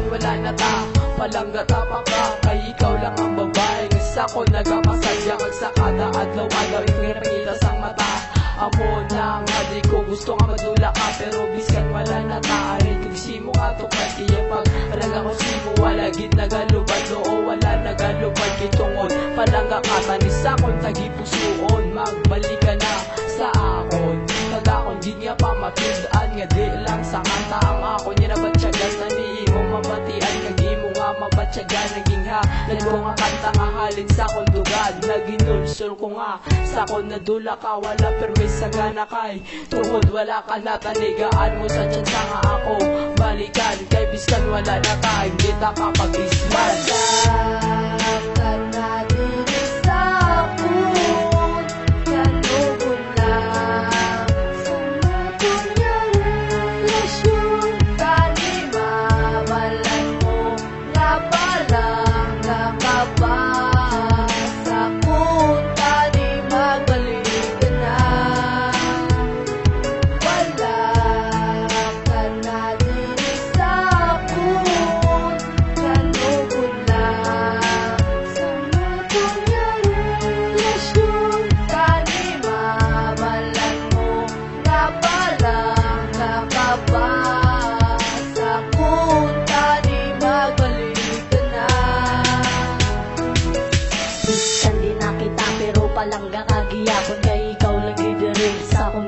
na ta. Palangga tapak ka Kay ikaw lang ang babae. Nga ko nagakasadya Kag sa kada adlaw-adlaw Ipinapangita sang mata. Amo na nga di ko. Gusto nga madula ka Pero biskan wala na ta. Arin kag simo nga to Kaya pag palangga ko simo Wala gid nagalubad Oo wala nagalubad Kitungod palangga ka mabatsyagan Naging ha. Nagko nga kanta nga halin sa akong dugad Naginulsol ko nga Sa akong nadula ka Wala permis sa gana kay Tungod wala ka na Tanigaan mo sa tsansa nga ako. Balikan kay biskan wala na ka Hindi ta kapag-isman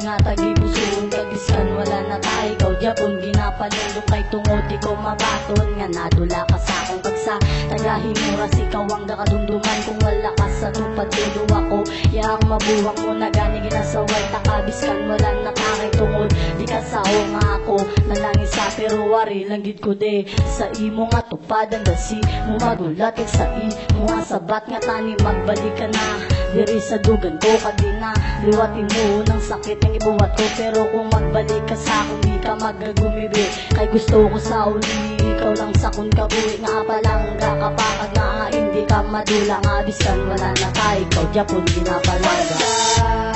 sa nga tagipusun kagiskan wala na tayo. Ikaw Japon ginapalulong kay tungod ko mabaton nga nadula ka sa akong pagsa tagahimura ikaw ang nakadumduman kung wala ka sa tupad tulo ako. Yaang mabuwang mo na gani ginasaway takabiskan. Wala na tayo tungod di ka sao nga ako. Nalangin sa pero wari lang gid ko de. Sa imo nga tupadan dasi mo madulat kag sa imo nga sabat nga tani magbalik ka na diri sa dugan ko kadina liwatin mo ng sakit ang ibuwat ko pero kung magbalik ka sa akin di ka magagumiri kay gusto ko sa uli ikaw lang sa kun kabuhi. Nga palangga kapag nga hindi ka madula. Nga biskan wala na ka ikaw Japon ginapalangga Kan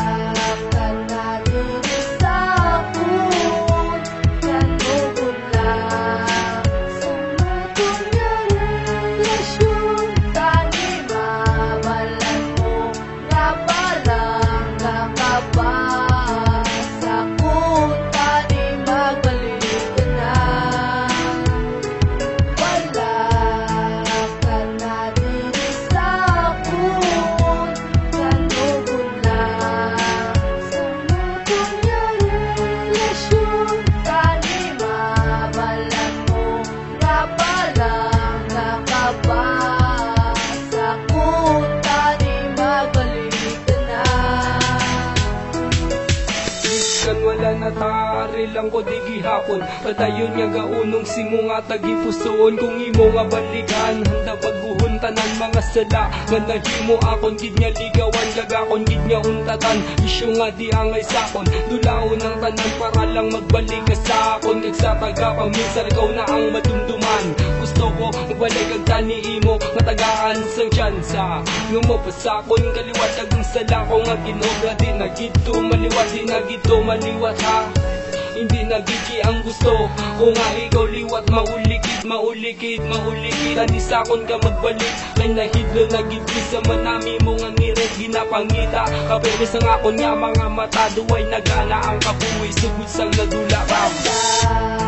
wala na taari lang ko di gihapon. Padayon nga gaunong simo nga tagipusoon. Kung imo nga balikan Handa pagguhuntanan mga sala. Nga nahimo akon gid nga ligawan Gagakon gid nga untatan. Isyo nga di angay sakon. Dulaon ng tanan para lang magbalik ka sa akon. Kag sa tagapaminsan ikaw na ang madumduman. Gusto ko magbalik kag tani imo. Nga tagaan sang tsansa. Nga mo pasakon kaliwat Agong sala. Ko nga ginobra Di na gito maliwat Di na gito maliwat ha. Hindi nagigi ang gusto. Kung nga ikaw liwat maulikid, maulikid, maulikid. Tanisakon ka magbalik Kay nahidlo nagigi sa manami mo nga ngirit. Ginapangita Kapere sa ngakon nga mga mata. Duway nagana ang kabuhi Sugod sang nadula. Ka